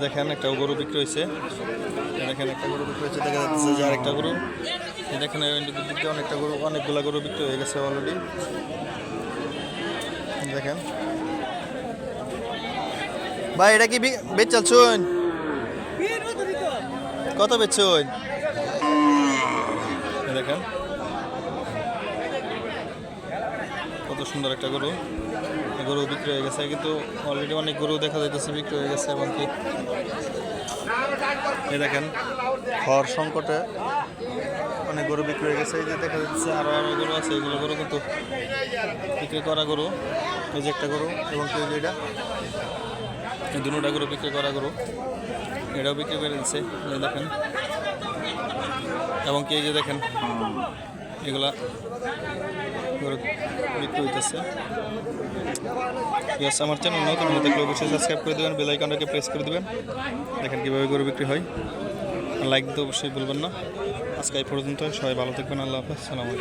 দেখেন একটা গরু বিক্রি হয়েছে। দেখেন একটা গরু বিক্রি হয়েছে, দেখা যাচ্ছে যে আরেকটা গরু। দেখেন এই অনেকটা গরু, অনেকগুলা গরু বিক্রি হয়ে গেছে অলরেডি দেখেন। ভাই, এটা কি বি- বেচাচ্ছুন কত বেচছুন? দেখেন। কত সুন্দর একটা গরু। গরু বিক্রি হয়ে গেছে, কিন্তু অলরেডি অনেক গরু দেখা যাইতেছে বিক্রি হয়ে গেছে, এবং কি? এই দেখেন, খড় সংকটে অনেক গরু বিক্রি হয়ে গেছে, এই যে দেখা যাচ্ছে আরও আরও গরু আছে, এগুলো গরু কিন্তু বিক্রি করা গরু, এই যে একটা গরু, এবং এটা? এই দুটা গরু বিক্রি করা গরু, এটাও বিক্রি করে দিচ্ছে দেখেন। এবং কি যে দেখেন এগুলা বিক্রি হইতেছে। ইয়াস আমার চ্যানেল নতুন হলে থাকলে অবশ্যই সাবস্ক্রাইব করে দেবেন বেল আইকনটাকে প্রেস করে দেবেন। দেখেন কীভাবে গরু বিক্রি হয়। লাইক দিতে অবশ্যই বলবেন না। আজকে এই পর্যন্ত সবাই ভালো থাকবেন, আল্লাহ হাফেজ, সালাম আলাইকুম।